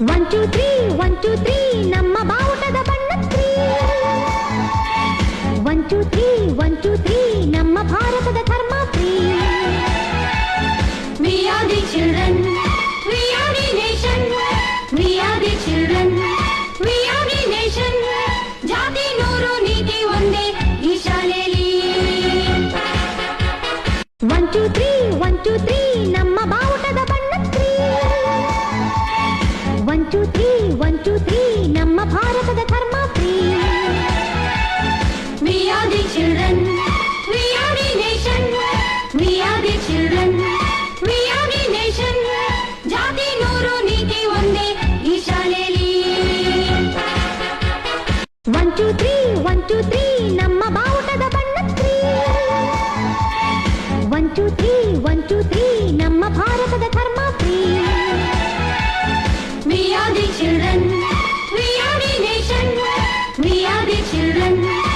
One two three one two three ನಮ್ಮ ಬಾವುಟದ ಬಣ್ಣ three one two three one two three ನಮ್ಮ ಭಾರತದ ಧರ್ಮ three We are the children, we are the nation, we are the children, we are the nation. ಜಾತಿ ನೂರು ನೀತಿ ಒಂದೇ ಈ ಶಾಲೆಯಲ್ಲಿ one two three one two three one two three ನಮ್ಮ ಭಾರತದ ಧರ್ಮ three We are the children, we are the nation, we are the children, we are the nation. ಜಾತಿ ನೂರು ನೀತಿ ಒಂದೇ ಈ ಶಾಲೆಯಲ್ಲಿ one two three one two three ನಮ್ಮ ಬಾವುಟದ ಬಣ್ಣ three one two three one two three ನಮ್ಮ ಭಾರತದ ಧರ್ಮ three We are the children, be children.